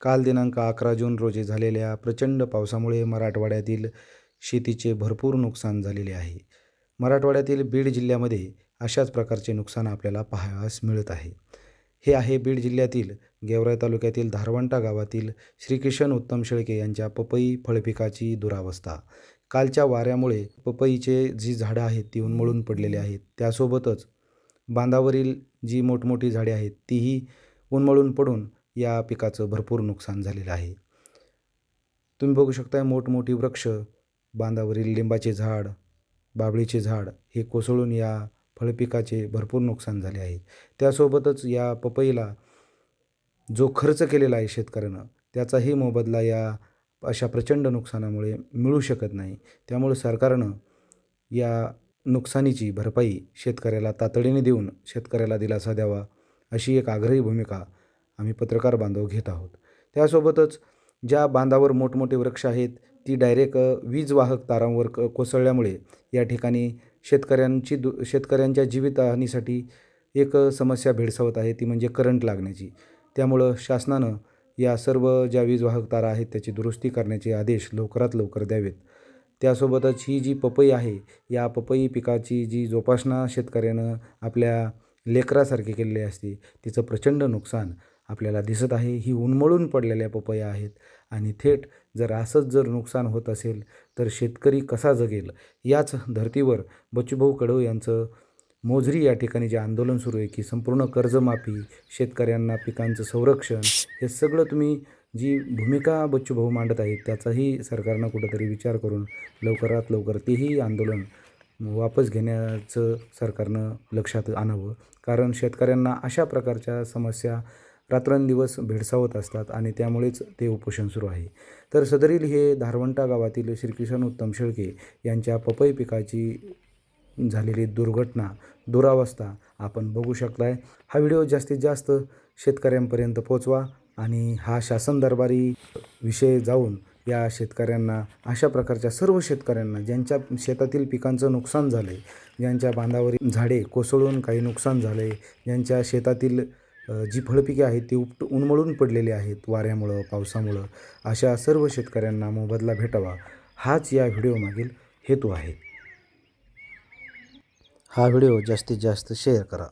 काल दिनांक अकरा जून रोजी झालेल्या प्रचंड पावसामुळे मराठवाड्यातील शेतीचे भरपूर नुकसान झालेले आहे. मराठवाड्यातील बीड जिल्ह्यामध्ये अशाच प्रकारचे नुकसान आपल्याला पाहावयास मिळत आहे. हे आहे बीड जिल्ह्यातील गेवराई तालुक्यातील धारवंटा गावातील श्रीकिशन उत्तम शेळके यांच्या पपई फळपिकाची दुरावस्था. कालच्या वाऱ्यामुळे पपईचे जी झाडं आहेत ती उन्मळून पडलेली आहेत. त्यासोबतच बांधावरील जी मोठमोठी झाडे आहेत तीही उन्मळून पडून या पिकाचं भरपूर नुकसान झालेलं आहे. तुम्ही बघू शकता मोठमोठी वृक्ष बांधावरील लिंबाचे झाड बाबळीचे झाड हे कोसळून या फळपिकाचे भरपूर नुकसान झाले आहे. त्यासोबतच या पपईला जो खर्च केलेला आहे शेतकऱ्यानं त्याचाही मोबदला या अशा प्रचंड नुकसानामुळे मिळू शकत नाही. त्यामुळे सरकारनं या नुकसानीची भरपाई शेतकऱ्याला तातडीने देऊन शेतकऱ्याला दिलासा द्यावा अशी एक आग्रही भूमिका आम्ही पत्रकार बांधव घेत आहोत. त्यासोबतच ज्या बांधावर मोठमोठे वृक्ष आहेत ती डायरेक्ट वीज वाहक तारांवर क कोसळल्यामुळे या ठिकाणी शेतकऱ्यांची दु शेतकऱ्यांच्या जीवितहानीसाठी एक समस्या भेडसावत आहे ती म्हणजे करंट लागण्याची. त्यामुळं शासनानं या सर्व ज्या वीज वाहक तारा आहेत त्याची दुरुस्ती करण्याचे आदेश लवकरात लवकर द्यावेत. त्यासोबतच ही जी पपई आहे या पपई पिकाची जी जोपासना शेतकऱ्यानं आपल्या लेकरासारखी केलेली असते तिचं प्रचंड नुकसान आपल्याला दिसत आहे. ही उन्मळून पडलेल्या पपया आहेत. आणि थेट जर असंच जर नुकसान होत असेल तर शेतकरी कसा जगेल? याच धर्तीवर बच्चूभाऊ कडव यांचं मोजरी या ठिकाणी जे आंदोलन सुरू आहे की संपूर्ण कर्जमाफी शेतकऱ्यांना पिकांचं संरक्षण हे सगळं तुम्ही जी भूमिका बच्चूभाऊ मांडत आहेत त्याचाही सरकारनं कुठंतरी विचार करून लवकरात लवकर तेही आंदोलन वापस घेण्याचं सरकारनं लक्षात आणावं. कारण शेतकऱ्यांना अशा प्रकारच्या समस्या रात्रंदिवस भेडसावत असतात आणि त्यामुळेच ते उपोषण सुरू आहे. तर सदरील हे धारवंटा गावातील श्रीकिशन उत्तम शेळके यांच्या पपई पिकाची झालेली दुर्घटना दुरावस्था आपण बघू शकताय. हा व्हिडिओ जास्तीत जास्त शेतकऱ्यांपर्यंत पोचवा आणि हा शासन दरबारी विषय जाऊन या शेतकऱ्यांना अशा प्रकारच्या सर्व शेतकऱ्यांना ज्यांच्या शेतातील पिकांचं नुकसान झालं आहे ज्यांच्या बांधावरील झाडे कोसळून काही नुकसान झालं आहे ज्यांच्या शेतातील जी फळपिके आहेत ती उपट उन्मळून पडलेली आहेत वाऱ्यामुळं पावसामुळं. अशा सर्व शेतकऱ्यांना मोबदला भेटावा हाच या व्हिडिओमागील हेतू आहे. हा व्हिडिओ जास्तीत जास्त शेअर करा.